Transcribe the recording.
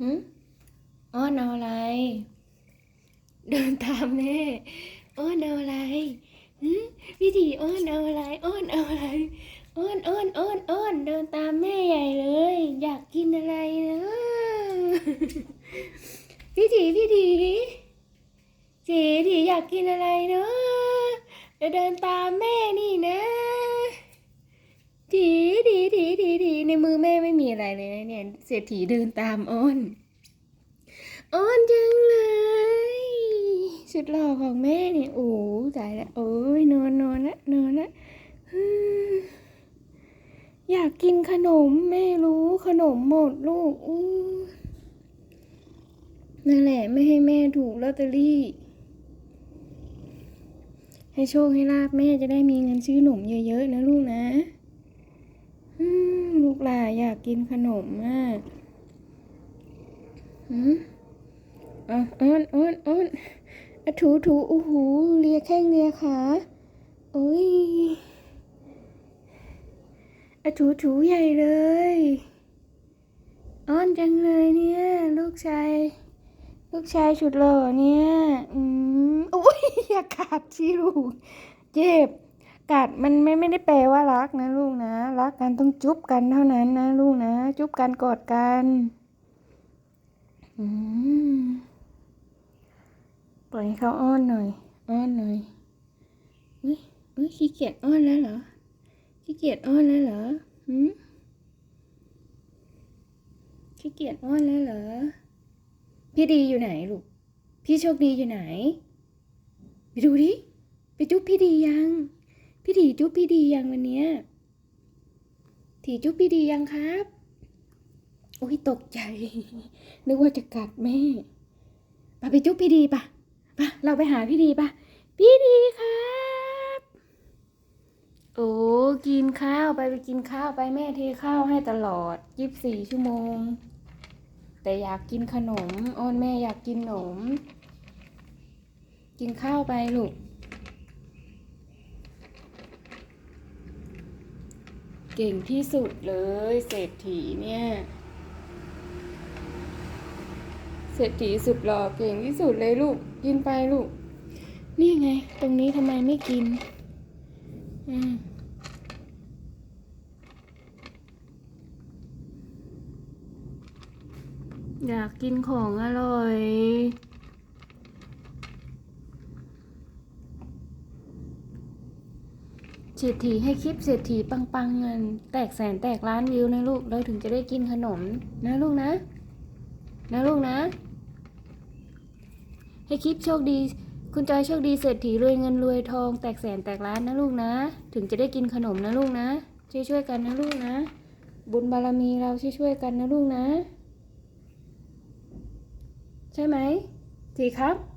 หืมอ้อนเอาอะไร เดินตามแม่อ้อนเอาอะไรหืมพี่ถีอ้อนเอาอะไรอ้อนเอาอะไรอ้อนอ้อนอ้อนอ้อนเดินตามแม่ใหญ่เลย อยากกินอะไรนะพี่ถีพี่ถีถีถีอยากกินอะไรเนาะจะเดินตามแม่นี่นะ เศรษฐีเดินตามอ้อนอ้อนจังเลยสุดหล่อของแม่เนี่ยโอ้ตายละโอ้ยนอนนอนละนอนละอยากกินขนมแม่รู้ขนมหมดลูกอู้นั่นแหละไม่ให้แม่ถูกลอตเตอรี่ ให้โชคให้ลาบแม่จะได้มีเงินซื้อขนมเยอะๆนะลูกนะ ลูกหลาอยากกินขนมมากหืมอะอ้อนอ้อนอ้อนอะถูถูโอ้โหเลียแข้งเลียขาโอ้ยอะถูถูใหญ่เลยอ้อนจังเลยเนี่ย ลูกชายลูกชายชุดหล่อเนี่ย อืมโอ้ยอย่ากัดสิลูก เจ็บ กัดมันไม่ไม่ได้แปลว่ารักนะลูกนะ รักกันต้องจุ๊บกันเท่านั้นนะลูกนะ จุ๊บกันกอดกันอืมปล่อยให้เขาอ้อนหน่อย อ้อนหน่อยอุ้ยอุ้ยขี้เกียจอ้อนแล้วเหรอขี้เกียจอ้อนแล้วเหรอหืมขี้เกียจอ้อนแล้วเหรอพี่ดีอยู่ไหนลูกพี่โชคดีอยู่ไหน ไปดูดิ ไปจุ๊บพี่ดียัง พี่ดีจุ๊บพี่ดียังวันเนี้ยถีจุ๊บพี่ดียังครับโอ้ยตกใจ นึกว่าจะกัดแม่ไปไปจุ๊บพี่ดีปะปะเราไปหาพี่ดีปะพี่ดีครับ โอ้กินข้าวไปไปกินข้าวไปแม่เทข้าวให้ตลอดยี่สิบสี่ชั่วโมง แต่อยากกินขนมอ้อนแม่อยากกินขนม กินข้าวไปลูก เก่งที่สุดเลยเศรษฐีเนี่ยเศรษฐีสุดหล่อเก่งที่สุดเลยลูกกินไปลูก นี่ไง ตรงนี้ทำไมไม่กิน อืมอยากกินของอร่อย ศรษฐีให้คลิปเศรษฐีปังๆเงิน แตกแสนแตกล้านวิวนะลูกเราถึงจะได้กินขนมนะลูกนะ นะลูกนะ ให้คลิปโชคดี คุณจอยโชคดีเศรษฐีรวยเงินรวยทอง แตกแสนแตกล้านนะลูกนะ ถึงจะได้กินขนมนะลูกนะช่วยช่วยๆกันนะลูกนะ บุญบารมีเราช่วยช่วยๆกันนะลูกนะ ใช่ไหมทีครับ